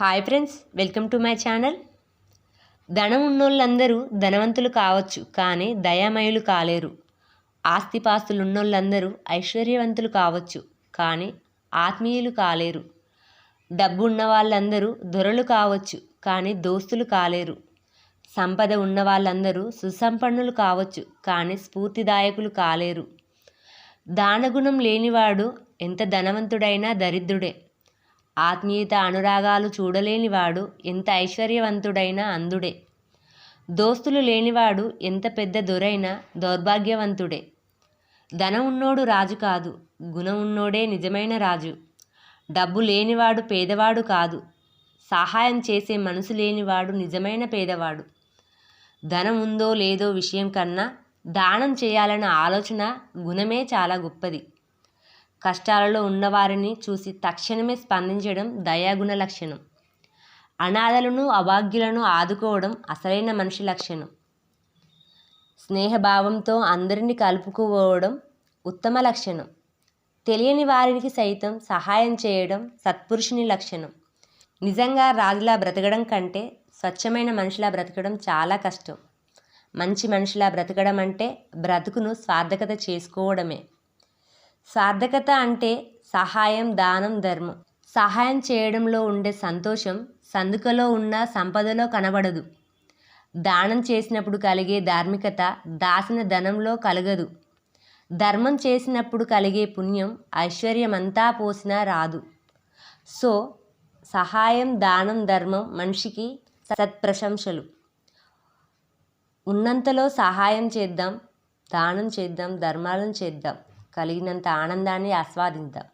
Hi friends welcome to my channel ధనం ఉన్నోళ్ళందరూ ధనవంతులు కావచ్చు కానీ దయామయులు కాలేరు. ఆస్తిపాస్తులు ఉన్నోళ్ళందరూ ఐశ్వర్యవంతులు కావచ్చు కానీ ఆత్మీయులు కాలేరు. డబ్బు ఉన్న వాళ్ళందరూ దొరలు కావచ్చు కానీ దోస్తులు కాలేరు. సంపద ఉన్న వాళ్ళందరూ సుసంపన్నులు కావచ్చు కానీ స్ఫూర్తిదాయకులు కాలేరు. దానగుణం లేనివాడు ఎంత ధనవంతుడైనా దరిద్రుడే. ఆత్మీయత అనురాగాలు చూడలేనివాడు ఎంత ఐశ్వర్యవంతుడైనా అందుడే. దోస్తులు లేనివాడు ఎంత పెద్ద దొరైనా దౌర్భాగ్యవంతుడే. ధనం ఉన్నోడు రాజు కాదు గుణం ఉన్నోడే నిజమైన రాజు. డబ్బు లేనివాడు పేదవాడు కాదు సహాయం చేసే మనసు లేనివాడు నిజమైన పేదవాడు. ధనం ఉందో లేదో విషయం కన్నా దానం చేయాలన్న ఆలోచన గుణమే చాలా గొప్పది. కష్టాలలో ఉన్నవారిని చూసి తక్షణమే స్పందించడం దయాగుణ లక్షణం. అనాథలను అభాగ్యులను ఆదుకోవడం అసలైన మనిషి లక్షణం. స్నేహభావంతో అందరినీ కలుపుకోవడం ఉత్తమ లక్షణం. తెలియని వారికి సైతం సహాయం చేయడం సత్పురుషుని లక్షణం. నిజంగా రాజులా బ్రతకడం కంటే స్వచ్ఛమైన మనిషిలా బ్రతకడం చాలా కష్టం. మంచి మనిషిలా బ్రతకడం అంటే బ్రతుకును స్వార్థకత చేసుకోవడమే. సార్థకత అంటే సహాయం దానం ధర్మం. సహాయం చేయడంలో ఉండే సంతోషం సందుకలో ఉన్న సంపదలో కనబడదు. దానం చేసినప్పుడు కలిగే ధార్మికత దాసిన ధనంలో కలగదు. ధర్మం చేసినప్పుడు కలిగే పుణ్యం ఐశ్వర్యమంతా పోసినా రాదు. సో సహాయం దానం ధర్మం మనిషికి సత్ప్రశంసలు. ఉన్నంతలో సహాయం చేద్దాం దానం చేద్దాం ధర్మాలను చేద్దాం. కలిగినంత ఆనందాన్ని ఆస్వాదిద్దాం.